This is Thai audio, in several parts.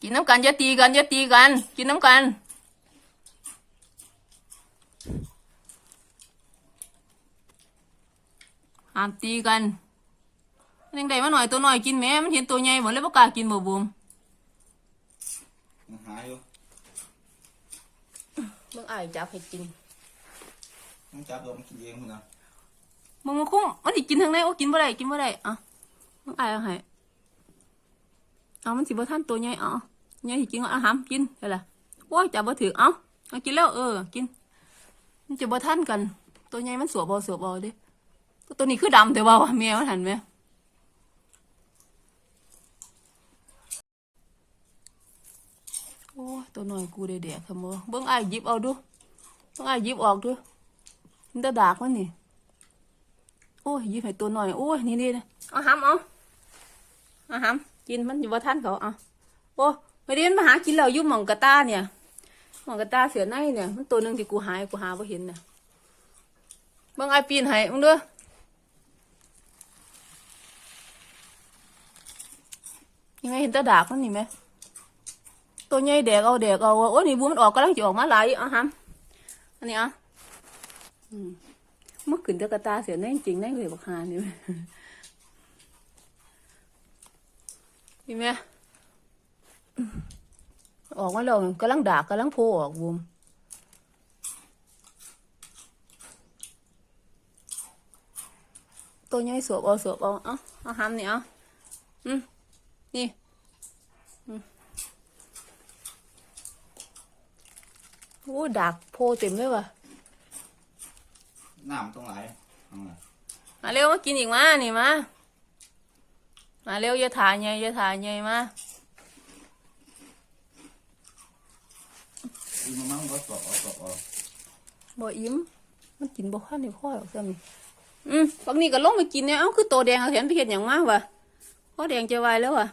กินน้ำกันอย่าตีกันอย่าตีกัน กินน้ำกันห้ามตีกันยังไงมาหน่อยตัวหน่อยกินแหม่มันเห็นตัวใหญ่หมดเลยบ่กล้ากินบ่บุมมันหายอยู่เบิ่งอ้ายจับให้กินมันจับตัวมันกินเองมันนะมึงมาคุ้มมันสิกินทางไหนโอ้กินบ่ได้กินบ่ได้อะมึงอ้ายเอาให้เอามันสิบ่ทันตัวใหญ่เอาใหญ่สิกินก็เอาหามกินเด้ล่ะโอ้ยจับบ่ถือเอาเอากินแล้วเออกินมันจะบ่ทันกันตัวใหญ่มันสวบบ่สวบบ่เด้ตัวนี้คือดำแต่ว่าแมวมันหัน ไม่ได้มันมาหากินเขาเอาโอ้ไม่ได้มาหากินแล้วยุ่มองกระต้าเนี่ยหมองกระต้าเสือในเนี่ย มันตัวหนึ่งที่กูหายกูหาบ่เห็นน่ะเบิ่งอ้ายปีนให้มึงด้อยังไงเห็นตะดากมันนี่ไหมตัวใหญ่แดกเอาแดกเอาโอ้นี่บูมันออกกำลังจะออกมาหลายเอาหำอันนี้อะเมื่อคืนตะกตาเสียแน่จริงแน่เลยบักฮานี่แม่นี่แม่ ออกมาแล้วกำลังด่ากำลังโผล่ออกบุมตัวใหญ่สวบเอาสวบเอาเอาเอาหำนี่เอาอืมนี่อืมโอ้ดากโผล่เต็มเลยว่ะน้ำตรงไหนเอามามาเร็วมากินอีกมานี่มามาเร็วอย่าถ่ายใหญ่อย่าถ่ายใหญ่มา อีมันมันก็สอบเอาสอบเอาบ่อิ่มมันกินบ่ค่านี่พ่อหรอกซ้ำนี่อืมบางนี้ก็ลงไปกินเนี่ยเอ้าคือโตแดงเอาแถมไปเห็นอย่างมากวะพ่อแดงจะวายแล้ววะ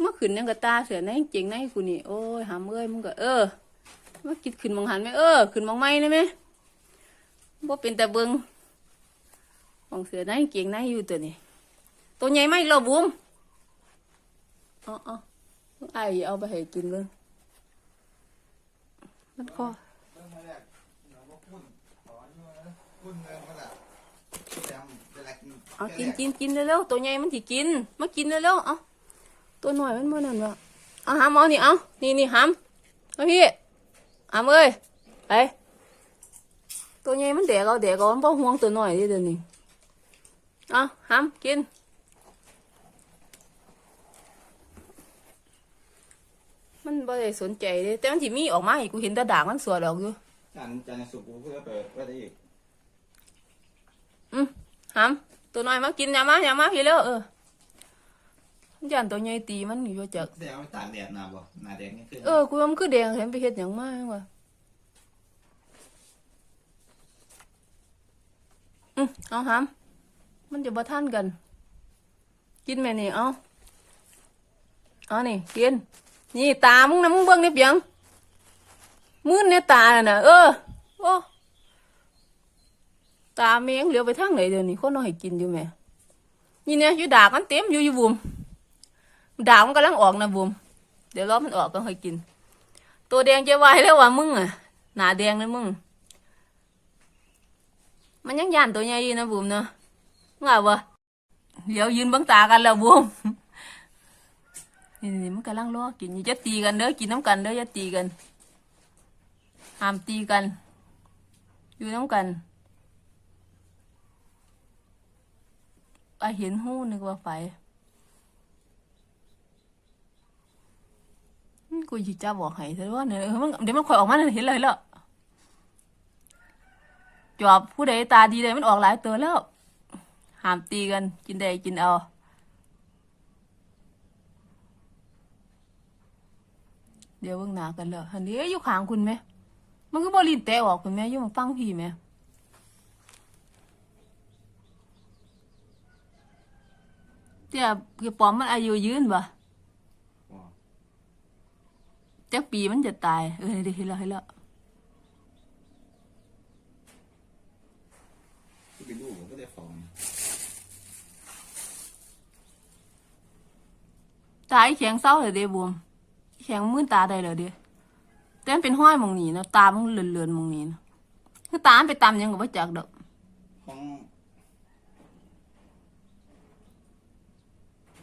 เมื่อขืนยังกระตาเสือในเจงในกูนี่โอ้ยหามเอ้ยมึงก็เออมากินขึ้นมองหันไหมเออขึ้นมองไม่ได้ไหมบ่เป็นแต่เบิงมองเสือในเกงในอยู่ตัวนี้ตัวใหญ่ไหมเราบุ้มเอ๋ออ๋อไอ้ายเอาไปให้กินเลย มันคอเรื่องมาแรกเดี๋ยวมาพุ่นขอนี่มาพุ่นเงินมาละแซมจะแลกกินเอากินกินกินเร็วๆตัวใหญ่มันสิกินมากินเร็วๆเอาตัวหน่อยมันมื่นั่นวะเอาหามเอานี่เอานี่นี่หามเอาพี่หามเอ้ยไปตัวใหญ่มันแดกเอาแดกเอามันบ่ห่วงตัวหน่อยเดิเดี๋ยวนี้เอาหามกินมัน บ่ได้สนใจเลยแต่มันสิมีออกมาอีกกูเห็นแต่ด่างมันสวดออกอยู่จานจานสุกกูเพื่อไปไว้ได้อีกหามตัวน้อยมากินอย่ามาอย่ามาพี่เร็วเออยันตัวใหญ่ตีมันอยู่ว่าจัก แสดงว่าตากแดดหนาบ่หนาแดงนี่ขึ้นเออกูว่ามันคือแดงเห็นไปเฮ็ดหยังมาจังวะอืมเอาหามมันจะบ่ทันกัน กินแม่นี่เอาเอานี่กิน นี่ตามึงนะมึงเบิ่งนี่เปียงมือเนี่ยตาน่ะนะเออโอ้ตาแมงเหลียวไปทางไหนเดี๋ยวนี้คนเอาให้กินอยู่แม่นี่เนี่ยอยู่ดากันเต็มอยู่อยู่บุมดากมันกำลังออกนะบุมเดี๋ยวรอมันออกก็ให้กิน ตัวแดงจะวแล้วว่ะมึงอะหนาแดงเลยมึง มันยังย่านตัวใหญ่นะบุมเนาะง่ายวะเดี๋ยวยืนบังตากันแล้วบุม นี่นี่มันกำลังรอกินอย่าตีกันเด้อกินน้ำกันเด้ออย่าตีกันห้ามตีกัน อยู่น้ำกันไอเห็นหู้นึกว่าไฟกูจิจ้าบอกให้ซะว่าเนี่ยเอเดี๋ยวมันคอยออกมาเห็นเลยแล้วจอบผู้ใดตาดีเลยมันออกหลายตัวแล้วห้ามตีกัน กินได้กินเอา เดี๋ยวเบิ่งหน้ากันแล้วอันนี้อยู่ข้างคุณไหม มันก็บรินแตะออกคุณแม่อยู่มาฟังพี่ไหมเจ้าคือปอมมันอายุยืนปะจักปีมันจะตาย เออเดี๋ยวเห็นแล้วเห็นแล้วที่ไปดูผมก็ได้ของตายแข็งเศร้าเลยเดบวม แข็งมื่นตาได้เลยเดียแต่มันเป็นห้อยหมองนี้นะตามันเลือนๆหมองนี้นะคือตามันไปตำหยังกับว่าจักดอกของ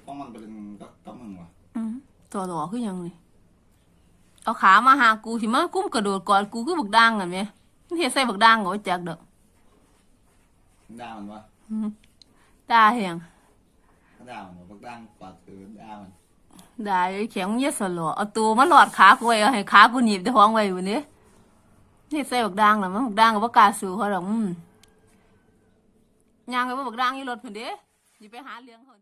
ของมันเป็นกับกับมึงวะอืมตัวหล่อคือหยังนี่เอาขามาหากูสิมากุ้มกระโดดกอดกูคือบักด่างกันไหมมันเฮ็ดใส่บักด่างกับว่าจักดอกด่ามันวะตาแหงด่ามันวะบักดังกวาดคือด่ามัน ได้แข็งเยอะสลอเอาตัวมาหลอดขากูไว้เอาให้ขากูหนีบแต่ห้องไว้อยู่นี่นี่ใส่บักด่างหรอมันบักด่างกับบักกาสูเขาหรอกอืมย่างกับบักด่างยี่รถเพิ่นเด้สิไปหาเลี้ยงเขา